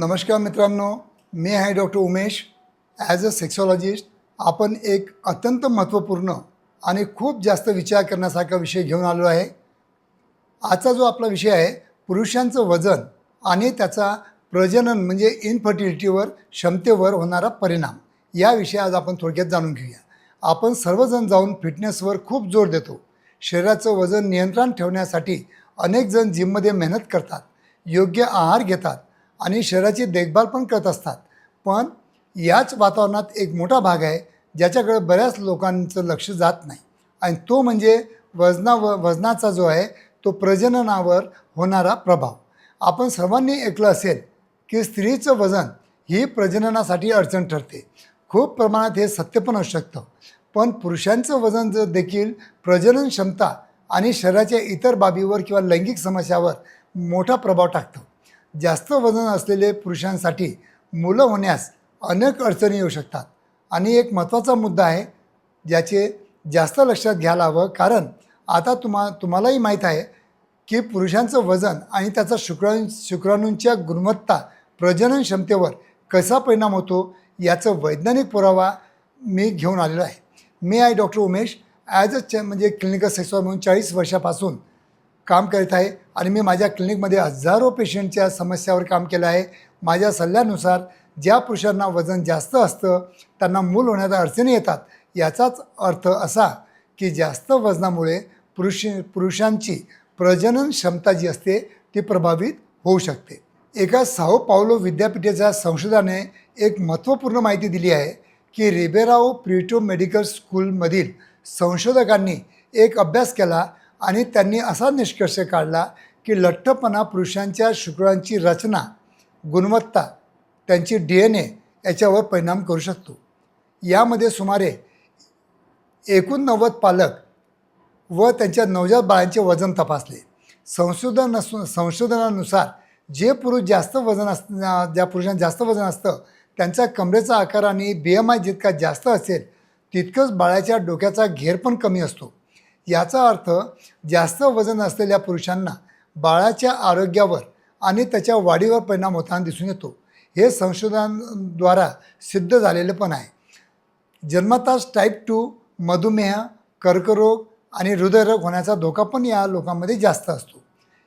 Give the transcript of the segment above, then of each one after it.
नमस्कार मित्रांनो मी आहे doctor Umesh. As a sexologist आपण एक अत्यंत महत्त्वपूर्ण आणि खूप जास्त विचार करण्यासारखा विषय घेऊन आलो आहे. आजचा जो आपला विषय आहे पुरुषांचं वजन आणि त्याचा प्रजनन म्हणजे इनफर्टिलिटीवर क्षमतेवर होणारा परिणाम. या विषयी आज आपण थोडक्यात जाणून घेऊया. आपण सर्वजण जाऊन फिटनेसवर खूप जोर देतो. शरीराचं वजन नियंत्रण ठेवण्यासाठी अनेक जण जिममध्ये मेहनत करतात. योग्य आहार घेतात. आणि शरीराची देखभाल पण करत असतात. पण याच वातावरणात एक मोठा भाग आहे ज्याच्याकडे बऱ्याच लोकांचं लक्ष जात नाही. आणि तो म्हणजे वजना व वजनाचा जो आहे तो प्रजननावर होणारा प्रभाव. आपण सर्वांनी ऐकलं असेल की स्त्रीचं वजन ही प्रजननासाठी अडचण ठरते. खूप प्रमाणात हे सत्य पण असू शकतं. पण पुरुषांचं वजन जर देखील प्रजनन क्षमता आणि शरीराच्या इतर बाबीवर किंवा लैंगिक समस्यावर मोठा प्रभाव टाकतं जास्त वजन असलेले पुरुषांसाठी मुलं होण्यास अनेक अडचणी येऊ शकतात. आणि एक महत्त्वाचा मुद्दा आहे ज्याचे जास्त लक्षात घ्यायला हवं कारण आता तुम्हा तुम्हालाही माहीत आहे की पुरुषांचं वजन आणि त्याचा शुक्राणू शुक्राणूंच्या गुणवत्ता प्रजनन क्षमतेवर कसा परिणाम होतो याचं वैज्ञानिक पुरावा मी घेऊन आलेलो आहे. मी आहे डॉक्टर उमेश ॲज अ च म्हणजे क्लिनिकल सेक्सॉल म्हणून चाळीस वर्षापासून काम करत आहे आणि मी माझ्या क्लिनिकमध्ये हजारो पेशंटच्या समस्यावर काम केलं आहे. माझ्या सल्ल्यानुसार ज्या पुरुषांना वजन जास्त असतं त्यांना मूल होण्याच्या अडचणी येतात. याचाच अर्थ असा की जास्त वजनामुळे पुरुष पुरुषांची प्रजनन क्षमता जी असते ती प्रभावित होऊ शकते. एका साओ पावलो विद्यापीठाच्या संशोधनाने एक महत्त्वपूर्ण माहिती दिली आहे की रिबेराओ प्रिटो मेडिकल स्कूलमधील संशोधकांनी एक अभ्यास केला आणि त्यांनी असा निष्कर्ष काढला की लठ्ठपणा पुरुषांच्या शुक्रांची रचना गुणवत्ता त्यांची डी एन ए याच्यावर परिणाम करू शकतो. यामध्ये सुमारे एकोणनव्वद पालक व त्यांच्या नवजात बाळांचे वजन तपासले. संशोधन संशोधनानुसार जे पुरुष जास्त वजन अस ज्या पुरुषांना जास्त वजन असतं त्यांचा कमरेचा आकार आणि बी एम आय जितका जास्त असेल तितकंच बाळाच्या डोक्याचा घेर पण कमी असतो. याचा अर्थ जास्त वजन असलेल्या पुरुषांना बाळाच्या आरोग्यावर आणि त्याच्या वाढीवर परिणाम होताना दिसून येतो. हे संशोधनाद्वारा सिद्ध झालेलं पण आहे. जन्मताच टाईप टू मधुमेह कर्करोग आणि हृदयरोग होण्याचा धोका पण या लोकांमध्ये जास्त असतो.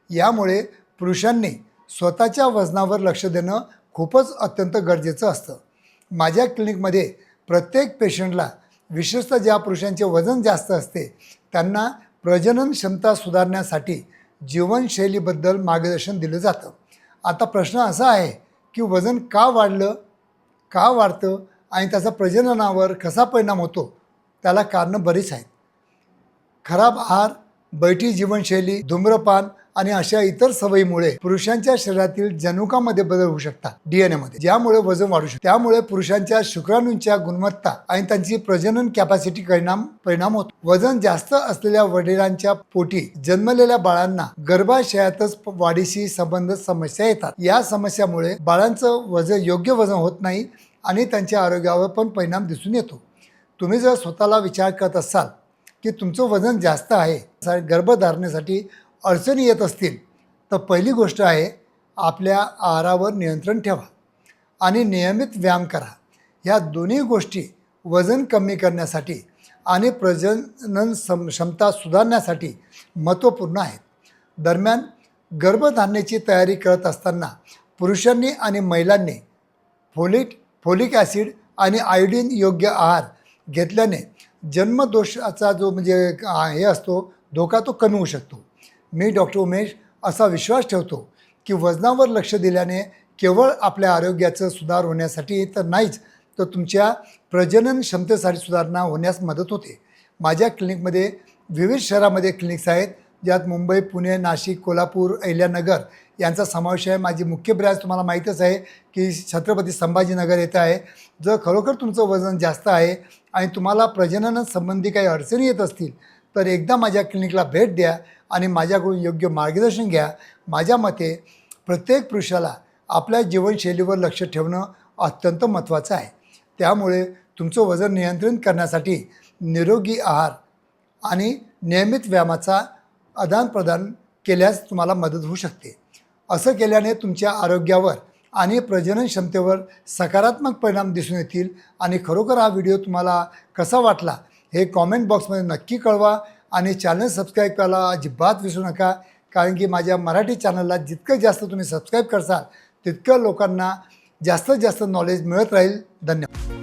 यामुळे पुरुषांनी स्वतःच्या वजनावर लक्ष देणं खूपच अत्यंत गरजेचं असतं. माझ्या क्लिनिकमध्ये प्रत्येक पेशंटला विशेषतः ज्या पुरुषांचे वजन जास्त असते त्यांना प्रजनन क्षमता सुधारण्यासाठी जीवनशैलीबद्दल मार्गदर्शन दिलं जातं. आता प्रश्न असा आहे की वजन का वाढलं का वाढतं आणि त्याचा प्रजननावर कसा परिणाम होतो? त्याला कारणं बरीच आहेत. खराब आहार बैठी जीवनशैली धूम्रपान आणि अशा इतर सवयीमुळे पुरुषांच्या शरीरातील जनुकामध्ये बदल होऊ शकतात डीएनए मध्ये. ज्यामुळे वजन वाढू शकते. त्यामुळे पुरुषांच्या शुक्राणूंच्या गुणवत्ता आणि त्यांची प्रजनन कॅपॅसिटी परिणाम परिणाम होतो. वजन जास्त असलेल्या वडिलांच्या पोटी जन्मलेल्या बाळांना गर्भाशयातच वाढीशी संबंधित समस्या येतात. या समस्यामुळे बाळांचं वजन योग्य वजन होत नाही आणि त्यांच्या आरोग्यावर पण परिणाम दिसून येतो. तुम्ही जर स्वतःला विचार करत असाल की तुमचं वजन जास्त आहे गर्भधारणेसाठी अडचणी येत असतील तर पहिली गोष्ट आहे आपल्या आहारावर नियंत्रण ठेवा आणि नियमित व्यायाम करा. ह्या दोन्ही गोष्टी वजन कमी करण्यासाठी आणि प्रजनन सम क्षमता सुधारण्यासाठी महत्त्वपूर्ण आहेत. दरम्यान गर्भधारणेची तयारी करत असताना पुरुषांनी आणि महिलांनी फोलिक फोलिक ॲसिड आणि आयोडीन योग्य आहार घेतल्याने जन्मदोषाचा जो म्हणजे हे असतो धोका तो कमी होऊ शकतो. मी डॉक्टर उमेश असा विश्वास ठेवतो की वजनावर लक्ष दिल्याने केवळ आपल्या आरोग्याचं सुधार होण्यासाठी तर नाहीच तर तुमच्या प्रजनन क्षमतेसाठी सुधारणा होण्यास मदत होते. माझ्या क्लिनिकमध्ये विविध शहरामध्ये क्लिनिक्स आहेत ज्यात मुंबई पुणे नाशिक कोल्हापूर अहिल्यानगर यांचा समावेश आहे. माझी मुख्य ब्रँच तुम्हाला माहीतच आहे की छत्रपती संभाजीनगर येथे आहे. जर खरोखर तुमचं वजन जास्त आहे आणि तुम्हाला प्रजननासंबंधी काही अडचणी येत असतील तर एकदा माझ्या क्लिनिकला भेट द्या आणि माझ्याकडून योग्य मार्गदर्शन घ्या. माझ्या मते प्रत्येक पुरुषाला आपल्या जीवनशैलीवर लक्ष ठेवणं अत्यंत महत्त्वाचं आहे. त्यामुळे तुमचं वजन नियंत्रित करण्यासाठी निरोगी आहार आणि नियमित व्यायामाचा आदानप्रदान केल्यास तुम्हाला मदत होऊ शकते. असं केल्याने तुमच्या आरोग्यावर आणि प्रजनन क्षमतेवर सकारात्मक परिणाम दिसून येतील आणि खरोखर हा व्हिडिओ तुम्हाला कसा वाटला हे कॉमेंट बॉक्समध्ये नक्की कळवा आणि चॅनल सबस्क्राईब करायला अजिबात विसरू नका. कारण की माझ्या मराठी चॅनलला जितकं जास्त तुम्ही सबस्क्राईब करसाल तितकं लोकांना जास्तीत जास्त नॉलेज मिळत राहील. धन्यवाद.